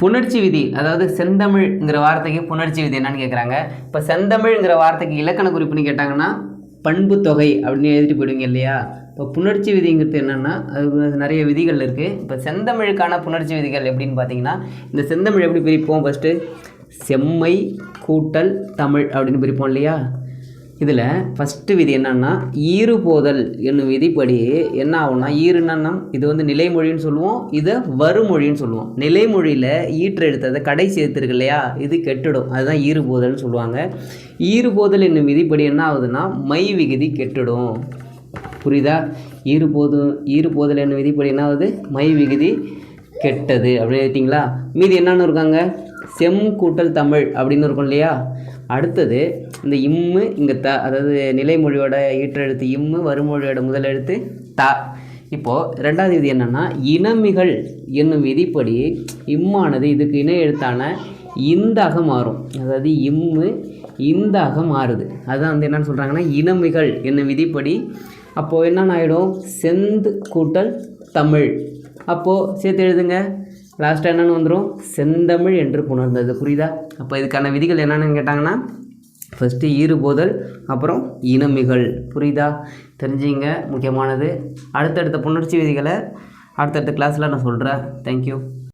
புணர்ச்சி விதி அதாவது செந்தமிழ்ங்கிற வார்த்தைக்கு புணர்ச்சி விதி என்னன்னு கேட்குறாங்க இப்போ செந்தமிழ்ங்கிற வார்த்தைக்கு இலக்கண குறிப்புன்னு கேட்டாங்கன்னா பண்பு தொகை அப்படின்னு எழுதிட்டு போயிடுவீங்க இல்லையா? இப்போ புணர்ச்சி விதிங்கிறது என்னென்னா அது நிறைய விதிகள் இருக்குது இப்போ செந்தமிழுக்கான புணர்ச்சி விதிகள் எப்படின்னு பார்த்தீங்கன்னா இந்த செந்தமிழ் எப்படி பிரிப்போம் ஃபஸ்ட்டு செம்மை கூட்டல் தமிழ் அப்படின்னு பிரிப்போம் இல்லையா? இதில் ஃபஸ்ட்டு விதி என்னன்னா ஈறுபோதல் என்னும் விதிப்படி என்ன ஆகும்னா என்னன்னா இது வந்து நிலைமொழின்னு சொல்லுவோம் இதை வருமொழின்னு சொல்லுவோம். நிலைமொழியில் ஈற்று எடுத்ததை கடைசி எழுத்து இல்லையா? இது கெட்டுடும். அதுதான் ஈறுபோதல்னு சொல்லுவாங்க. ஈறுபோதல் என்னும் விதிப்படி என்ன ஆகுதுன்னா மை விகுதி கெட்டுடும். புரியுதா? ஈறு போதல் என்னும் விதிப்படி என்ன ஆகுது? மை விகுதி கெட்டது. அப்படின்னு எழுதிட்டிங்களா மீதி என்னென்னு இருக்காங்க? செம் கூட்டல் தமிழ் அப்படின்னு இருக்கும் இல்லையா? அடுத்தது இந்த இம்மு இங்கே த அதாவது நிலைமொழியோட ஈற்றெழுத்து இம்மு வருமொழியோட முதல் எழுத்து த. இப்போது ரெண்டாவது விதி என்னென்னா இனமிகள் என்னும் விதிப்படி இம்மானது இதுக்கு இணை எழுத்தான இந்தாக மாறும். அதாவது இம்மு இந்தாக மாறுது. அதுதான் வந்து என்னென்னு சொல்கிறாங்கன்னா இனமிகள் என்னும் விதிப்படி. அப்போது என்னென்ன ஆகிடும் செந்து கூட்டல் தமிழ். அப்போது சேர்த்து எழுதுங்க. லாஸ்ட்டாக என்னென்னு வந்துடும் செந்தமிழ் என்று புணர்ந்தது. புரியுதா? அப்போ இதுக்கான விதிகள் என்னென்னு கேட்டாங்கன்னா ஃபஸ்ட்டு ஈறுபோதல் அப்புறம் இனமிகள் புரியுதா? தெரிஞ்சிங்க. முக்கியமானது. அடுத்தடுத்த புணர்ச்சி விதிகளை அடுத்தடுத்த கிளாஸில் நான் சொல்கிறேன் தேங்க்யூ